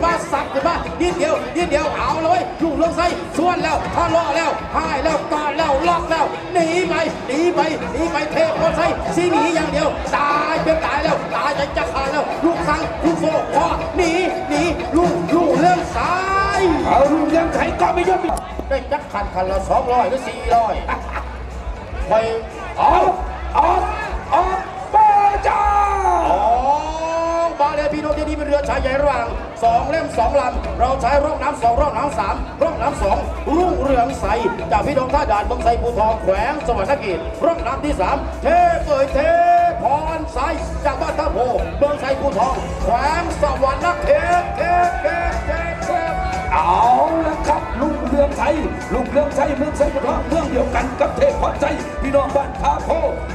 นมาสับขึ้นมานิดเดียวนิดเดียวเอาเลยลุงเรืองไส้ส่วนแล้วทะเลาะแล้วหายแล้วกอดแล้วล็อกแล้วหนีไปหนีไปหนีไปเทพคนไส้สีหนีอย่างเดียวตายเป็นตายแล้วตายจะจะขาดแล้วลูกสังลูกโซ่พอหนีหนีลูกลูกเรื่องซ้ายเอาลุงยังไงก็ไม่ยอมได้จักคันคันละสองร้อยหรือสี่ร้อยไปออกออกออกเบอร์จ้า อ๋อบาเลพี่น้องที่นี่เป็นเรือชายใหญ่ระหว่างสองเล่มสองลำเราใช้ร่องน้ำสองร่องน้ำสามร่องน้ำสองรุ่งเรืองใสจากพี่น้องท่าด่านเมืองไซภูทองแขวงสวรรณเขตร่องน้ำที่สามเทเปิดเทพรใสจากบ้านท่าโพเมืองไซภูทองแขวงสวรรณเขตเขตเขตเขตเขตเอาละครับลุงืองไทยลุงเรืองไทยเมืองไซปะทองเมืองเดียวกันกับเทพพรใจพี่น้องบ้านท่าโพ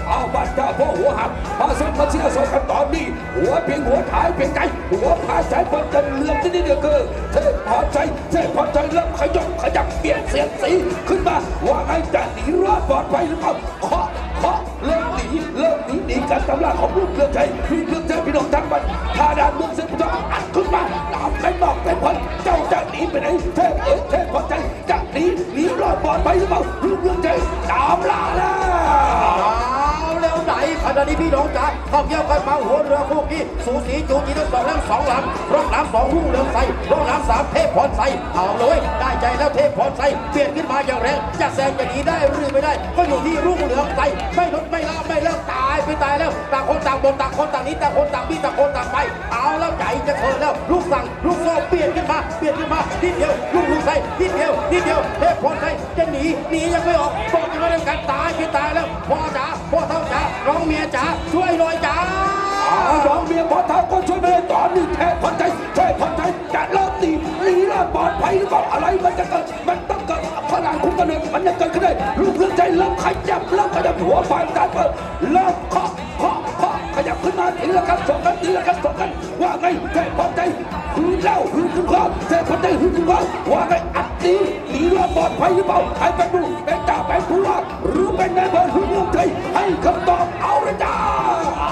เอาบ้านท่าโพหัวหักมาสมมาเชียร์สกันตอนนี้ หัวเพียงหัวท้ายเพียงใจหัวพาใจพรใจเรื่องที่นี่เดียวคือเทพพรใจเทพพรใจเริ่มขยกขยับเปลี่ยนเสียงสีขึ้นมาว่าไงจะหนีรอดปลอดภัยหรือเปล่าเคาะเคาะเริ่มหนีเริ่มหนีหนีการตำราของลุงเรืองไทยลุงเรืองไทยพี่น้องทั้งบ้านท่าดานเมืองไซปะทองอัดขึ้นมาตามไปนอกไปพ้นเจ้าจะหนีไปไหนเทพเอ๋ย หรือเปล่าลุงเรืองไทยตามล่าแล้วเอาแล้วไหนขณะนี้พี่น้องจ๋าเข้าเกี่ยวกันมาหัวเรือคู่กี้สูสีจูจีทั้งสองลำสองลำร่องน้ำสองรุ่งเรืองใสร่องน้ำสามเทพพรใสเอาเลยได้ใจแล้วเทพพรใสเปลี่ยนขึ้นมาอย่างแรงจะแซงจะหนีได้หรือไม่ได้ ก็อยู่ที่รุ่งเรืองใสไม่ลดไม่ละไม่เลิกตายไปตายแล้วต่างคนต่างบนต่างคนต่างนี้ต่างคนต่างบี้ต่างคนต่างไปเอาแล้วใจจะเกินแล้วลูกสั่งลูกโซ่เปลี่ยนขึ้นมาเปลี่ยนขึ้นมานิดเดียวลูกลูกใสนิดเดียวนิดเดียวเทพพรใส นีหนียังไม่ออกบอกกันว่าเรื่องการตายไปตายแล้วพ่อจ๋าพ่อเท่าจ๋าร้องเมียจ๋าช่วยหน่อยจ๋าน้องเมียพ่อเท้าก็ช่วยไม่ได้ตอนนี้แทบพันใจแทบพันใจจะเริ่มตีหนีรอดปลอดภัยหรือเปล่าอะไรมันจะเกิดมันต้องเกิดพลังคุ้มกันเลยมันจะเกิดขึ้นได้ลูกเรื่องใจเริ่มขยับเริ่มขยับหัวฝ่ายตายเปิดเริ่มเคาะเคาะเคาะขยับขึ้นมาทีละกันสองกันทีละกันสองกันว่าไงแทบพันใจหืนแล้วหืนขึ้นคอแทบพันใจหืน หรือเปล่าใครเป็นดูเป็นจ่าเป็นผู้ว่าหรือเป็นนายบอลหืนเมืองไทยให้คำตอบเอาเลยจ้าเอ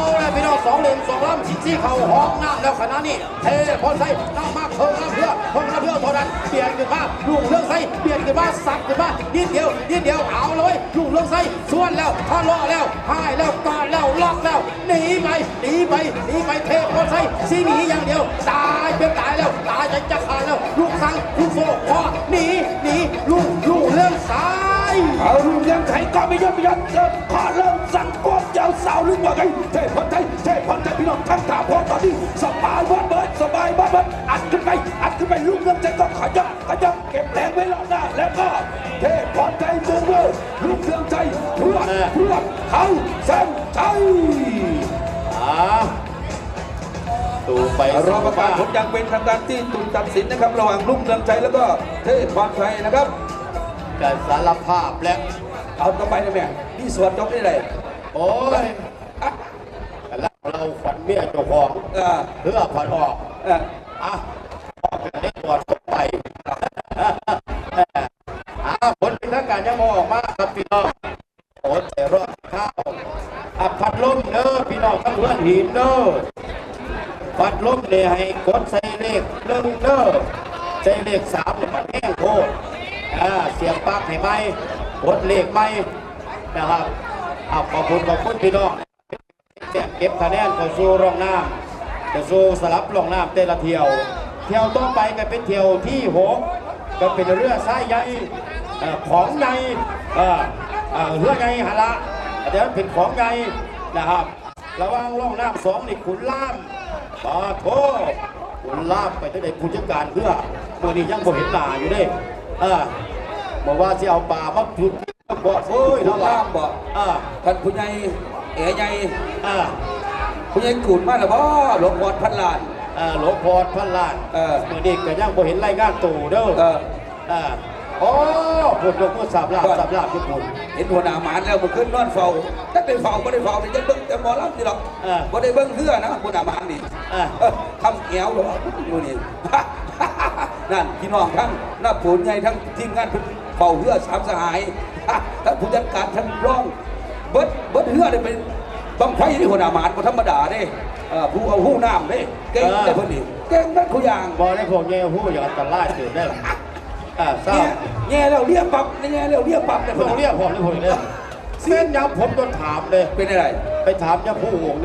าแล้วพี่น้องสองเลนสองลำที่เขาห้องน้ำแล้วขณะนี้เทพรใส่น้ำมากเพิ่มน้ำเพื่อเพิ่มน้ำเพื่อเท่านั้นเปลี่ยนขึ้นมาลูกเรื่องใส่เปลี่ยนขึ้นมาสับขึ้นมานิดเดียวนิดเดียวเอาเลยลูกเรื่องใส่ส่วนแล้วทะเลาะแล้วหายแล้วกอดแล้วล็อกแล้วหนีไปหนีไปหนีไปเทพรใส่สีหนีอย่างเดียวตายเป็นตายแล้วตายจะจะขาดแล้วลูกสังลูกโซ่อหนี ลูกลูกเรื่องซ้ายเอาลุงยังไงก็ไม่ยอมไม่ยอมเริ่มขอเริ่มสั่งกวดยาวสาวลึกว่าไงเทพคนไทยเทพคนไทยพี่น้องทั้งตาพอตอนนี้สบายบ้านเบิดสบายบ้านเบิดอัดขึ้นไปอัดขึ้นไปลุงยังไงก็ขยับขยับเก็บแรงไว้รอบหน้าแล้วก็เทพคนไทยเมืองเวอร์ลุงเรืองใจเพื่อเพื่อเขาเส้นชัยอ่า ดูไปรอประกาศผลอย่างเป็นทางการที่ตุนตัดสินนะครับ ระหว่างลุงเรืองใจแล้วก็เทพพรชัยนะครับแต่สารภาพแล้วเอาต่อไปนะแม่นี่สวนจบได้เลยโอ้ยแล้วเราขวัญเมียเจ้าของเออเพื่อผ่อนออกเอออะออกจากได้ตรวจเข้าไปอ่าผลเป็นทางการยังมองออกมาครับพี่น้องโอ้ใจรอดข้าวอะพัดลมเด้อพี่น้องทั้งเพื่อนหินเด้อพัด ลมเนี่ยให้กดใส่เลขหนึ่งเด้อใส่เลขสามเนี่ยมันแห้งโคตรอ่าเสียบปลั๊กให้ไหมกดเลขไหมนะครับอะขอบคุณขอบคุณพี่น้องเก็บคะแนนเข้าสู่ร่องน้ำเข้าสู่สลับร่องน้ำแต่ละเที่ยว เที่ยวต่อไปก็เป็นเที่ยวที่หกก็เป็นเรือสายใหญ่ของใหญ่เออเออเรือใหญ่หนละเดี๋ยวเป็นของใหญ่นะครับระว่างร่องน้ำสองนี่ขุนล่าม ปาโทขุนล่ามไปตั้งแต่ผู้จัดการเพื่อเมื่อนี้ยังบ่เห็นหน้าอยู่เด้เออบอกว่าสิเอาป่ามาจุดบ่โอ้ยลามบอกอ่าท่านผู้ใหญ่เอ๋ใหญ่อ่าผู้ใหญ่กุดมาแล้วบ่หลวงพ่อพันล้านอ่อหลวงพรพันล้านเออมื่อนี้ก็ยังบ่เห็นรายงานตู่เด้อเอออ่า โอ้ผลยกมือสับลาบสับลาบทุกคนเห็นหัวหน้าหมานแล้วมันขึ้นนอนเฝ้าถ้าได้เฝ้าบ่ได้เฝ้านี่จะเบิ่งแต่หมอลำนี่หรอกเออบ่ได้เบิ่งเรือนะหัวหน้าหมานนี่เออเออทำแก้วเหรออยู่นี่นั่นพี่น้องทั้งหน้าปูนใหญ่ทั้งทีมงานเฝ้าเรือสามสหายทั้งผู้จัดการทั้งรองเบิดเบิดเรือได้เป็นบังไฟที่หัวหน้าหมานบ่ธรรมดาเด้เออผู้เอาหู้น้ำเด้เก่งได้เพิ่นนี่เก่งนั่นคุอย่างบอได้พวกแง่หู้อย่างอันตรายตื่นได้ อ่าทราแง่บแง่แล้วเรียกปรับแง่แล้วเรียกปรับเนี่ยต้องเรียกผมเลยผมเลยเส้นยำผมจนถามเลย เป็นอะไร ไปถามเจ้าผู้วงหนึ่ง